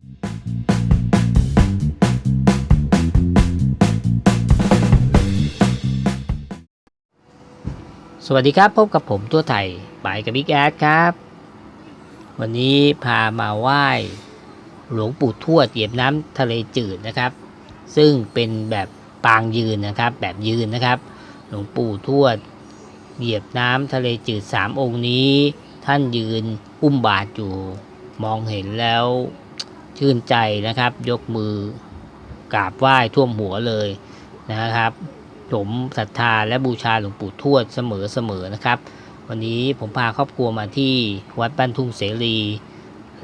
สวัสดีครับ พบกับผมตัวไทยปายกับบิ๊กแอดครับ วันนี้พามาไหว้หลวงปู่ทวดเหยียบน้ำทะเลจืดนะครับ ซึ่งเป็นแบบปางยืนนะครับ แบบยืนนะครับ หลวงปู่ทวดเหยียบน้ำทะเลจืดสามองค์นี้ ท่านยืนอุ้มบาทอยู่ มองเห็นแล้ว ชื่นใจนะครับ ยกมือกราบไหว้ท่วมหัวเลยนะครับผมศรัทธาและบูชาหลวงปู่ทวดเสมอๆนะครับ วันนี้ผมพาครอบครัวมาที่วัดบ้านทุ่งเสรี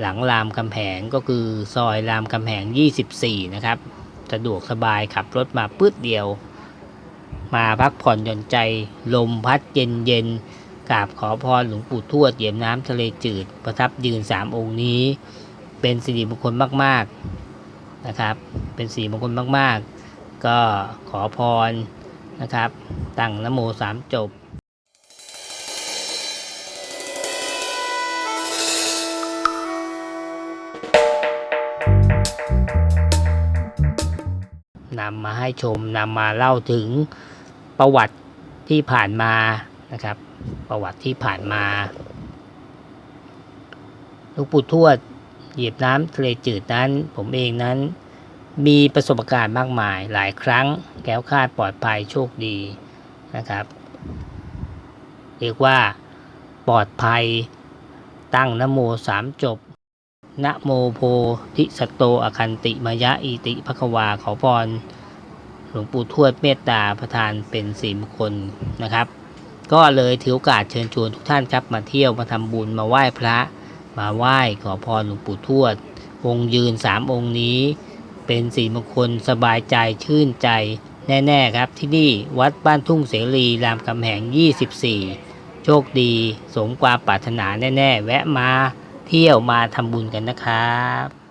หลังรามคำแหงก็คือซอยรามคำแหง 24 นะครับ สะดวกสบายขับรถมาปื๊ดเดียว มาพักผ่อนหย่อนใจลมพัดเย็นเย็นกราบขอพรหลวงปู่ทวดเหยียบน้ำทะเลจืด ประทับยืนสามองค์นี้ เป็นสิริมงคลมาก ๆนะครับ เป็นสิริมงคลมาก ๆ ก็ขอพรนะครับ ตั้งนโมสามจบนำมาให้ชมนำมาเล่าถึงประวัติที่ผ่านมานะครับ ประวัติที่ผ่านมาหลวงปู่ทวด เหยียบน้ำทะเลจืดนั้น ผมเองนั้น มีประสบการณ์มากมายหลายครั้งแคล้วคาดปลอดภัยโชคดีนะครับ เรียกว่าปลอดภัยตั้งนโมสามจบนะโมโพธิสัตโตอคันติมยะอิติภควาขอพรหลวงปู่ทวดเมตตาประทานเป็นสีมงคลนะครับ ก็เลยถือโอกาสเชิญชวนทุกท่านครับมาเที่ยวมาทำบุญมาไหว้พระ มาไหว้ขอพรหลวงปู่ทวด องค์ยืนสามองค์นี้ เป็นสีมงคลสบายใจชื่นใจ แน่ๆครับที่นี่วัดบ้านทุ่งเสรีรามคำแหง 24 โชคดีสมความปรารถนาแน่ ๆ แวะมาเที่ยวมาทำบุญกันนะครับ